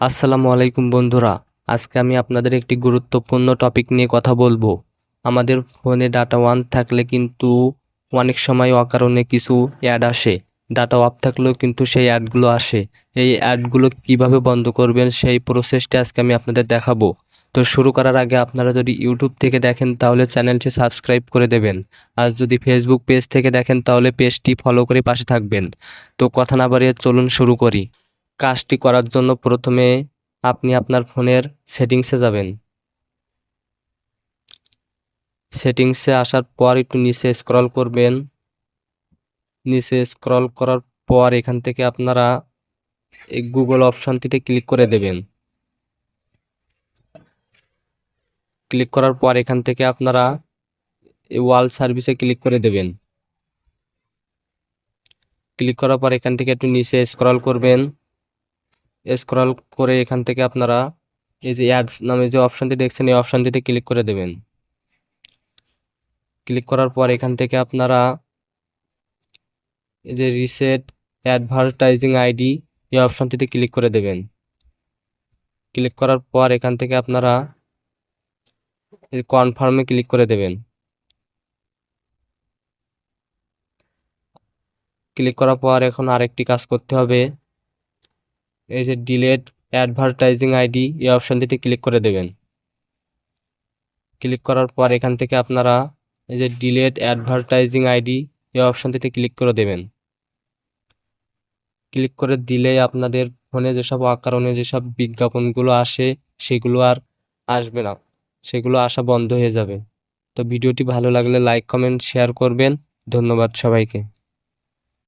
আসসালামু আলাইকুম বন্ধুরা, আজকে আমি আপনাদের একটি গুরুত্বপূর্ণ টপিক নিয়ে কথা বলব। আমাদের ফোনে ডাটা ওয়ান থাকলে কিন্তু অনেক সময় অকারণে কিছু অ্যাড আসে। ডাটা অফ থাকলেও কিন্তু সেই অ্যাডগুলো আসে। এই অ্যাডগুলো কীভাবে বন্ধ করবেন সেই প্রসেসটা আজকে আমি আপনাদের দেখাবো। তো শুরু করার আগে আপনারা যদি ইউটিউব থেকে দেখেন তাহলে চ্যানেলটি সাবস্ক্রাইব করে দেবেন। আর যদি ফেসবুক পেজ থেকে দেখেন তাহলে পেজটি ফলো করে পাশে থাকবেন। তো কথা না বাড়িয়ে চলুন শুরু করি। কাজটি করার জন্য প্রথমে আপনি আপনার ফোনের সেটিংসে যাবেন। সেটিংসে আসার পর একটু নিচে স্ক্রল করবেন। নিচে স্ক্রল করার পর এখান থেকে আপনারা এই গুগল অপশানটিতে ক্লিক করে দেবেন। ক্লিক করার পর এখান থেকে আপনারা ওয়াল সার্ভিসে ক্লিক করে দেবেন। ক্লিক করার পর এখান থেকে একটু নিচে স্ক্রল করবেন। স্ক্রল করে এখান থেকে আপনারা এই যে অ্যাডস নামে যে অপশানটি দেখছেন, এই অপশানটিতে ক্লিক করে দেবেন। ক্লিক করার পর এখান থেকে আপনারা এই যে রিসেট অ্যাডভার্টাইজিং আইডি এই অপশানটিতে ক্লিক করে দেবেন। ক্লিক করার পর এখান থেকে আপনারা কনফার্মে ক্লিক করে দেবেন। ক্লিক করার পর এখন আরেকটি কাজ করতে হবে। এই যে ডিলেট অ্যাডভার্টাইজিং আইডি এই অপশানটিতে ক্লিক করে দেবেন। ক্লিক করার পর এখান থেকে আপনারা এই যে ডিলেট অ্যাডভার্টাইজিং আইডি এই অপশানটিতে ক্লিক করে দেবেন। ক্লিক করে দিলে আপনাদের ফোনে যেসব আকারণে যেসব বিজ্ঞাপনগুলো আসে, সেগুলো আর আসবে না। সেগুলো আসা বন্ধ হয়ে যাবে। তো ভিডিওটি ভালো লাগলে লাইক কমেন্ট শেয়ার করবেন। ধন্যবাদ সবাইকে।